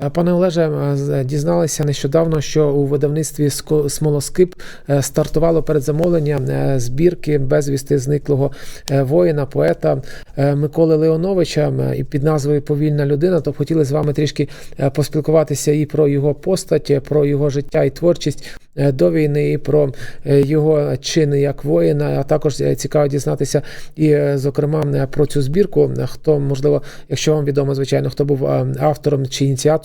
Е, Пане Олеже, е, дізналися нещодавно, що у видавництві «Ско- Смолоскип е, стартувало передзамовлення е, збірки безвісти зниклого е, воїна, поета е, Миколи Леоновича е, і під назвою Повільна людина. То хотіли з вами трішки е, поспілкуватися і про його постать, е, про його життя і творчість е, до війни, і про е, його чини як воїна. А також е, цікаво дізнатися і, е, зокрема, е, про цю збірку. Е, Хто можливо, якщо вам відомо, звичайно, хто був е, автором чи ініціатором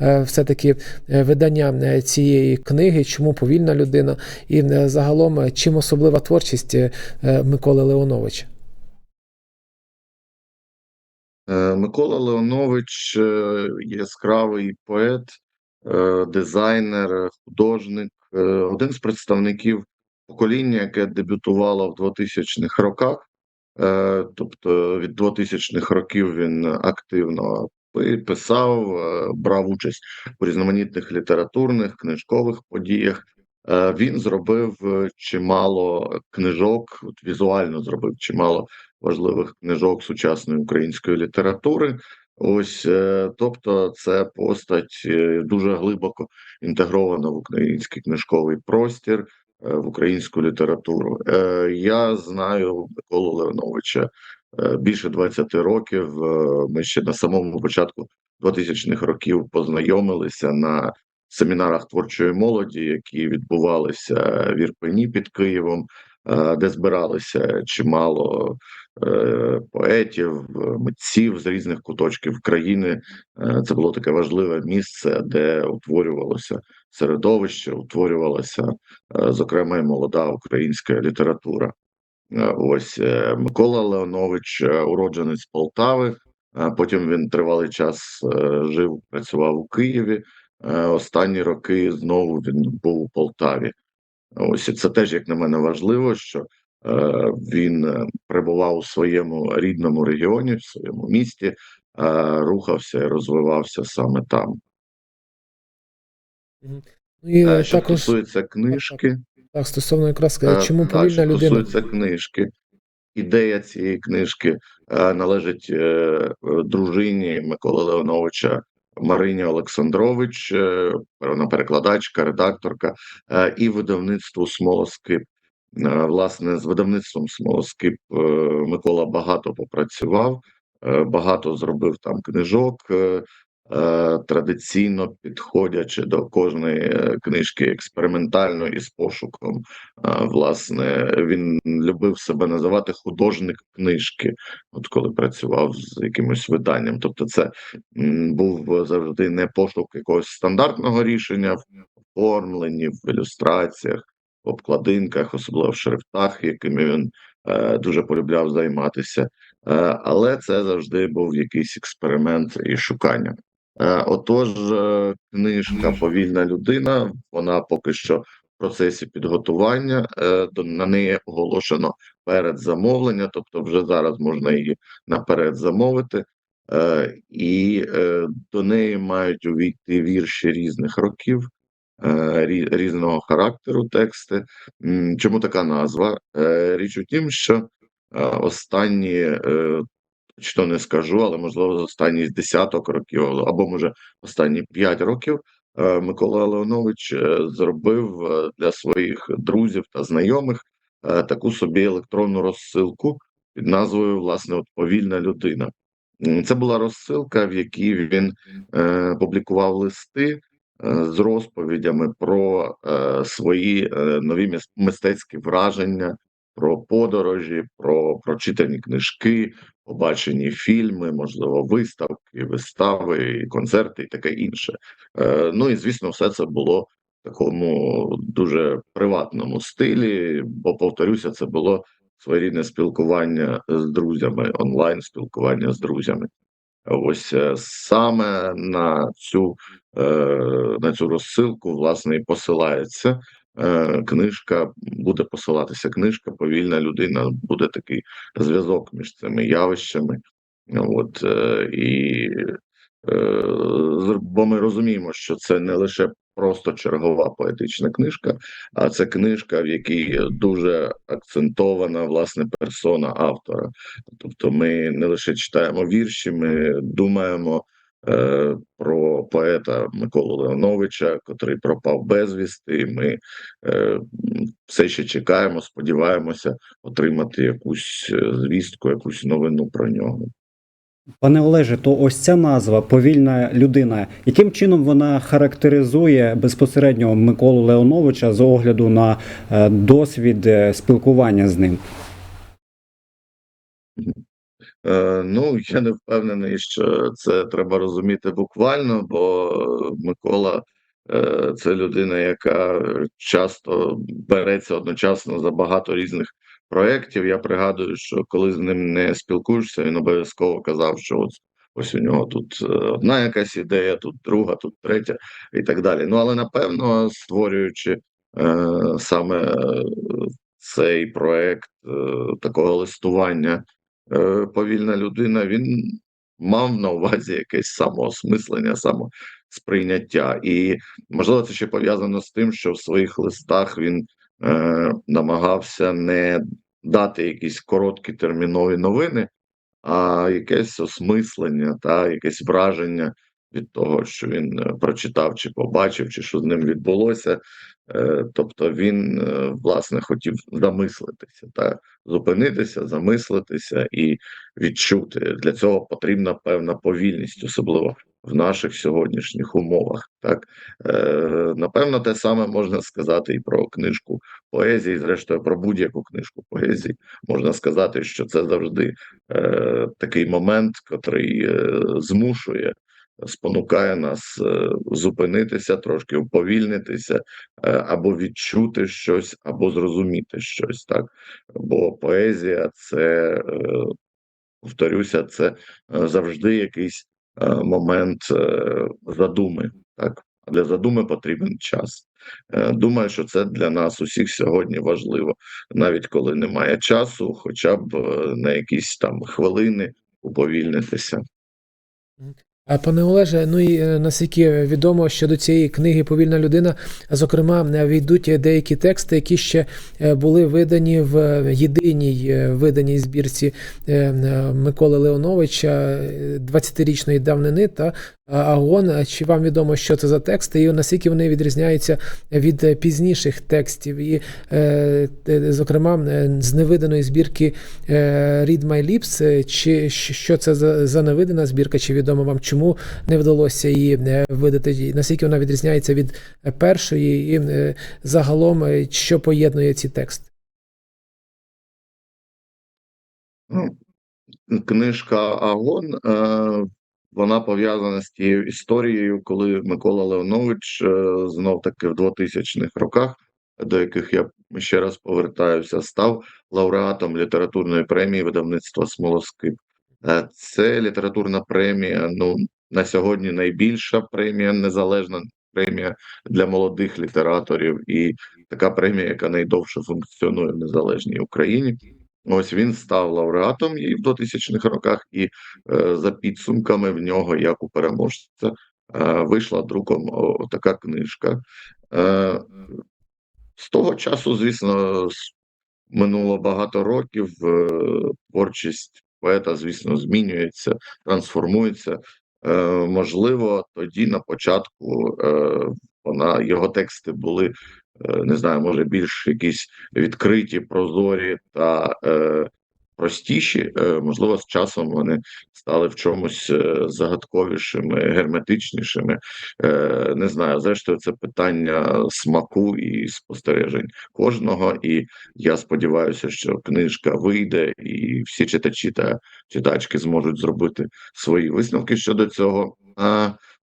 е, все-таки е, видання е, цієї книги, чому повільна людина, і загалом чим особлива творчість Миколи Леоновича. Микола Леонович яскравий поет, дизайнер, художник, один з представників покоління, яке дебютувало в 2000-х роках. Тобто від 2000-х років він активно писав, е, брав участь у різноманітних літературних, книжкових подіях. Е, Він зробив е, чимало книжок, от візуально зробив чимало важливих книжок сучасної української літератури. Ось, тобто, це постать дуже глибоко інтегрована в український книжковий простір, в українську літературу. Я знаю Миколу Леоновича більше 20 років. Е, Ми ще на самому початку 2000-х років познайомилися на семінарах творчої молоді, які відбувалися в Ірпені під Києвом, е, де збиралися чимало е, поетів, е, митців з різних куточків країни. Е, Це було таке важливе місце, де утворювалося середовище, утворювалася е, зокрема і молода українська література. Е, Ось е, Микола Леонович, е, уродженець Полтави. Потім він тривалий час жив, працював у Києві. Останні роки знову він був у Полтаві. Ось і це теж, як на мене, важливо, що він перебував у своєму рідному регіоні, в своєму місті, рухався і розвивався саме там. Ну і Що також стосується книжки, так стосовно якраз е, чому повільна людина. стосується книжки, ідея цієї книжки е, належить е, дружині Миколи Леоновича Марині Олександрович, е, вона перекладачка, редакторка, е, і видавництву Смолоскип. Е, Власне, з видавництвом Смолоскип е, Микола багато попрацював, е, багато зробив там книжок. Е, е, Традиційно підходячи до кожної е, книжки експериментально і з пошуком Власне, він любив себе називати художник книжки, от коли працював з якимось виданням. Тобто, це був завжди не пошук якогось стандартного рішення в оформленні, в ілюстраціях, в обкладинках, особливо в шрифтах, якими він е, дуже полюбляв займатися. Е, але це завжди був якийсь експеримент і шукання. Е, Отож, е, книжка Повільна людина, вона поки що в процесі підготування. Е, на неї оголошено передзамовлення, тобто вже зараз можна її наперед замовити. І до неї мають увійти вірші різних років, різного характеру тексти. Чому така назва? Річ у тім, що останні точно не скажу, але можливо з останніх десяток років, або може останні п'ять років. е, Микола Леонович е, зробив е, для своїх друзів та знайомих таку собі електронну розсилку під назвою власне от повільна людина. Це була розсилка, в якій він публікував листи з розповідями про е, свої е, нові мистецькі враження, про подорожі, про прочитані книжки, побачені фільми, можливо, виставки, вистави, концерти і таке інше. Е, Ну і звісно, все це було в такому дуже приватному стилі, бо повторюся, це було своєрідне спілкування з друзями, онлайн спілкування з друзями. Ось е, саме на цю е, на цю розсилку власне і посилається книжка. Буде посилатися книжка. Повільна людина буде такий зв'язок між цими явищами. От е, і е, бо ми розуміємо, що це не лише просто чергова поетична книжка, а це книжка, в якій дуже акцентована власне персона автора. Тобто, ми не лише читаємо вірші, ми думаємо е, про поета Миколу Леоновича, котрий пропав безвісти. І Ми е, все ще чекаємо, сподіваємося отримати якусь е, звістку, якусь новину про нього. Пане Олеже, то ось ця назва повільна людина. Яким чином вона характеризує безпосередньо Миколу Леоновича з огляду на е, досвід е, спілкування з ним? Е, Ну, я не впевнений, що це треба розуміти буквально, бо Микола е, це людина, яка часто береться одночасно за багато різних проєктів. Я пригадую, що коли з ним не спілкуєшся, він обов'язково казав, що ось, ось у нього тут е, одна якась ідея, тут друга, тут третя і так далі. Ну, але напевно, створюючи е, саме цей проєкт е, такого листування повільна людина, він мав на увазі якесь самоосмислення, самосприйняття. І можливо, це ще пов'язано з тим, що в своїх листах він е, намагався не дати якісь короткі термінові новини, а якесь осмислення, та якесь враження від того, що він е, прочитав чи побачив, чи що з ним відбулося. Е, Тобто він е, власне хотів замислитися та зупинитися, замислитися і відчути. Для цього потрібна певна повільність, особливо в наших сьогоднішніх умовах. Так напевно, те саме можна сказати і про книжку поезії, зрештою про будь-яку книжку поезії. Можна сказати, що це завжди такий момент, котрий змушує. Спонукає нас е, зупинитися, трошки уповільнитися, е, або відчути щось, або зрозуміти щось, так бо поезія це, е, повторюся, це завжди якийсь момент задуми. Так, для задуми потрібен час. Думаю, що це для нас усіх сьогодні важливо, навіть коли немає часу, хоча б на якісь там хвилини уповільнитися. А пане Олеже, ну і е, наскільки відомо, що до цієї книги Повільна людина, зокрема, е, війдуть деякі тексти, які ще е, були видані в єдиній виданій збірці Миколи Леоновича е, 20-річної давнини та Агон. Чи вам відомо, що це за тексти, і наскільки вони відрізняються від е, пізніших текстів? І, е, е, зокрема, е, з невиданої збірки е, Read My Lips, е, чи що це за, невидана збірка, чи відомо вам, чому не вдалося її е, видати, наскільки вона відрізняється від е, першої, і е, загалом, е, що поєднує ці тексти? Ну, книжка Агон, е, вона пов'язана з тією історією, коли Микола Леонович е, знов таки в 2000-х роках, до яких я ще раз повертаюся, став лауреатом літературної премії видавництва Смолоскип. Е, Це літературна премія. Ну на сьогодні найбільша премія, незалежна премія для молодих літераторів, і така премія, яка найдовше функціонує в незалежній Україні. Ось він став лауреатом її в 2000-х роках, і е, за підсумками в нього, як у переможця, е, вийшла друком о, така книжка. Е, з того часу, звісно, минуло багато років. е, Творчість поета, звісно, змінюється, трансформується. Е, Можливо, тоді на початку е, вона його тексти були. Е, Не знаю, може більш якісь відкриті, прозорі та е, простіші. Е, можливо, з часом вони стали в чомусь е, загадковішими, герметичнішими. Е, не знаю, зрештою, це питання смаку і спостережень кожного. І я сподіваюся, що книжка вийде, і всі читачі та читачки зможуть зробити свої висновки щодо цього.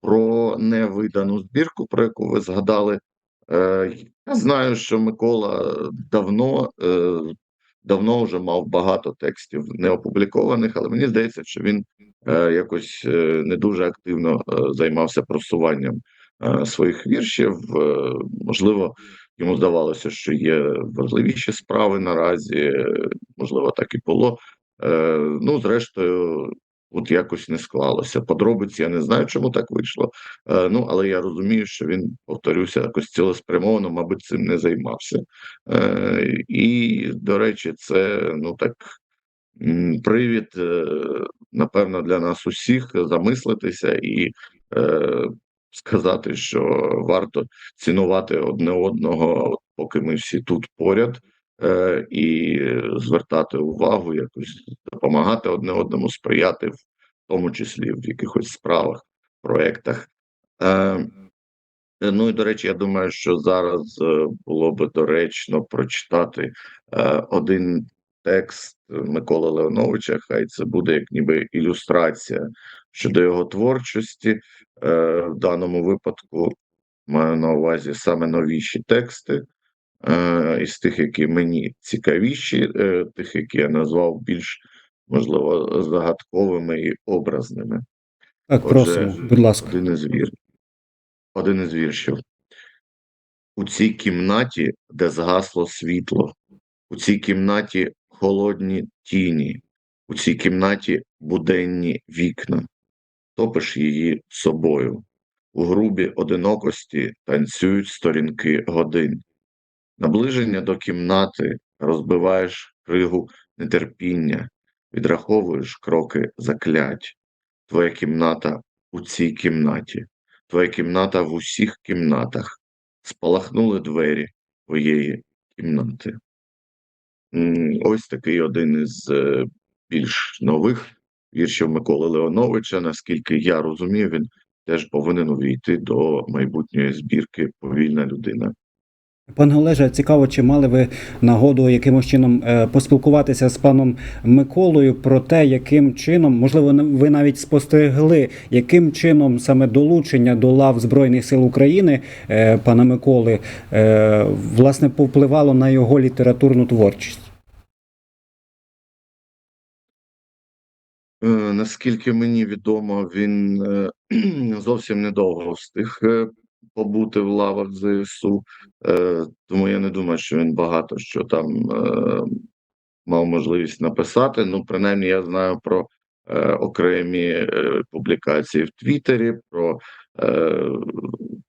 Про невидану збірку, про яку ви згадали, я знаю, що Микола давно. Е, Давно вже мав багато текстів неопублікованих, але мені здається, що він е, якось е, не дуже активно е, займався просуванням е, своїх віршів. Е, можливо, йому здавалося, що є важливіші справи наразі. е, Можливо, так і було. Е, ну, зрештою, от якось не склалося. Подробиці я не знаю, чому так вийшло. Е, ну, але я розумію, що він, повторюся, якось цілеспрямовано, мабуть, цим не займався. Е, і, до речі, це ну так привід, е, напевно, для нас усіх замислитися і е, сказати, що варто цінувати одне одного, поки ми всі тут поряд, е, і звертати увагу, якось допомагати одне одному, сприяти в тому числі в якихось справах, проектах. Е, Ну і до речі, я думаю, що зараз е, було би доречно прочитати один текст Миколи Леоновича. Хай це буде як ніби ілюстрація щодо його творчості. В даному випадку маю на увазі саме новіші тексти. Е, Із тих, які мені цікавіші, е, тих, які я назвав більш можливо загадковими і образними. Так, Отже, просимо, будь ласка. Один із вір. Один із віршів. У цій кімнаті, де згасло світло, у цій кімнаті холодні тіні, у цій кімнаті буденні вікна, топиш її собою. У грубі одинокості танцюють сторінки годин. Наближення до кімнати розбиваєш кригу нетерпіння, відраховуєш кроки заклять. Твоя кімната у цій кімнаті, твоя кімната в усіх кімнатах. Спалахнули двері твоєї кімнати. Ось такий один із е, більш нових віршів Миколи Леоновича. Наскільки я розумію, він теж повинен увійти до майбутньої збірки Повільна людина. Пане Олеже, цікаво, чи мали ви нагоду якимось чином е, поспілкуватися з паном Миколою про те, яким чином, можливо, ви навіть спостерегли, яким чином саме долучення до лав Збройних сил України е, пана Миколи е, власне повпливало на його літературну творчість? Наскільки мені відомо, він зовсім недовго встиг побути в лавах ЗСУ, е, тому я не думаю, що він багато що там е, мав можливість написати. Ну, принаймні, я знаю про е, окремі е, публікації в Твіттері, про е,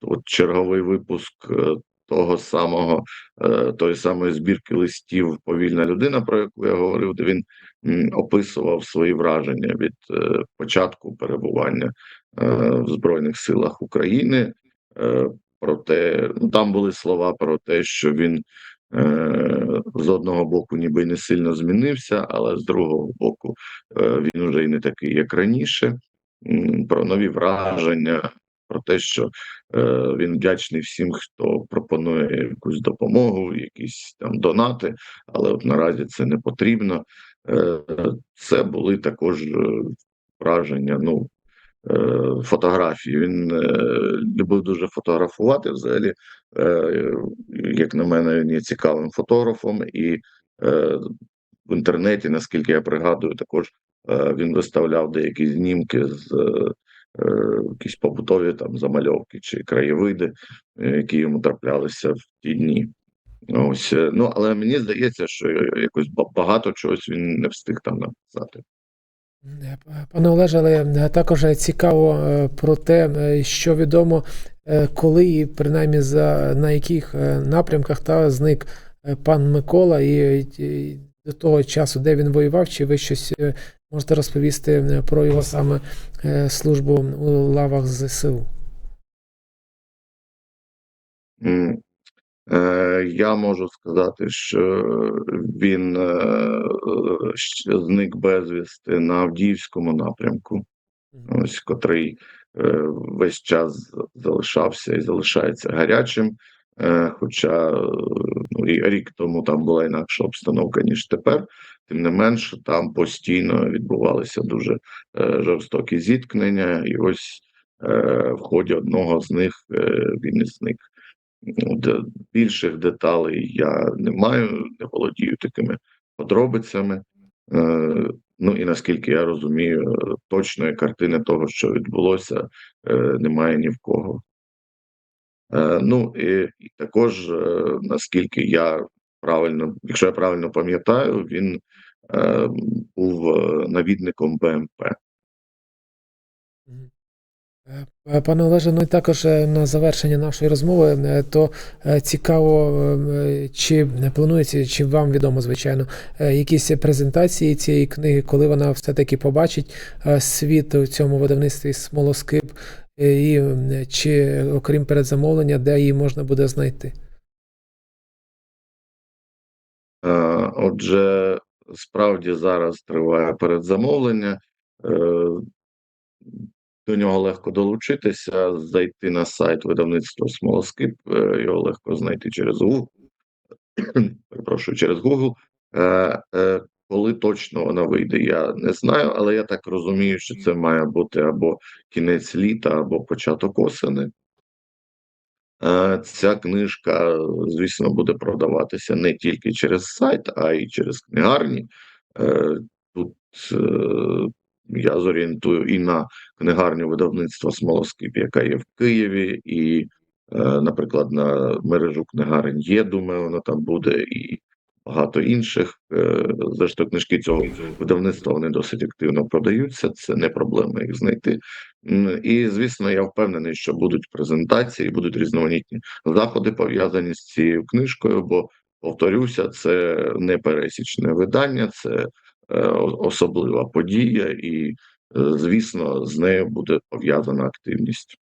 от черговий випуск е, того самого, е, тої самої збірки листів Повільна людина, про яку я говорив, де він описував свої враження від е, початку перебування в Збройних силах України. Е, про те, ну там були слова про те, що він е, з одного боку ніби не сильно змінився, але з другого боку е, він уже і не такий, як раніше. Про нові враження, про те, що він вдячний всім, хто пропонує якусь допомогу, якісь там донати, але от наразі це не потрібно. Це були також враження. Ну фотографії. Він е, любив дуже фотографувати. Взагалі, е, як на мене, він є цікавим фотографом, і е, в інтернеті, наскільки я пригадую, також е, він виставляв деякі знімки з. е, е, Якісь побутові там замальовки чи краєвиди, е, які йому траплялися в ті дні. Ось е, ну але мені здається, що якось багато чогось він не встиг там написати. Е, Пане Олеже, але е, також цікаво е, про те, е, що відомо, е, коли і принаймні за на яких е, напрямках та зник е, пан Микола, і, до того часу, де він воював, чи ви щось е, можете розповісти е, про його саме е, службу у лавах ЗСУ? Е, я можу сказати, що він е, зник безвісти на Авдіївському напрямку, ось котрий е, весь час залишався і залишається гарячим. Е, Хоча е, ну, і рік тому там була інакша обстановка, ніж тепер. Тим не менш, там постійно відбувалися дуже е, жорстокі зіткнення, і ось е, в ході одного з них е, він і зник. Ну, Більших деталей я не маю, не володію такими подробицями. Е, Ну і наскільки я розумію, точної картини того, що відбулося, е, немає ні в кого. Е, Ну і, також, наскільки я правильно, якщо я правильно пам'ятаю, він був навідником БМП. Е, Пане Олеже, ну і також е, на завершення нашої розмови, е, то цікаво, чи планується, чи вам відомо, звичайно, якісь презентації цієї книги, коли вона все-таки побачить світ у цьому видавництві Смолоскип, і чи, окрім передзамовлення, де її можна буде знайти? Отже, справді зараз триває передзамовлення. До нього легко долучитися, зайти на сайт видавництва Смолоскип, е, його легко знайти через Google. Перепрошую, через Google. Е, е, Коли точно вона вийде, я не знаю, але я так розумію, що це має бути або кінець літа, або початок осени. Ця книжка, звісно, буде продаватися не тільки через сайт, а й через книгарні. Тут я зорієнтую і на книгарню видавництва Смолоскип, яка є в Києві, і, е, наприклад, на мережу книгарень є, думаю, вона там буде, і багато інших. Е, Зрештою, книжки цього видавництва вони досить активно продаються. Це не проблема їх знайти. І звісно, я впевнений, що будуть презентації, будуть різноманітні заходи пов'язані з цією книжкою. Бо повторюся, це не пересічне видання, це особлива подія, і е, звісно, з нею буде пов'язана активність.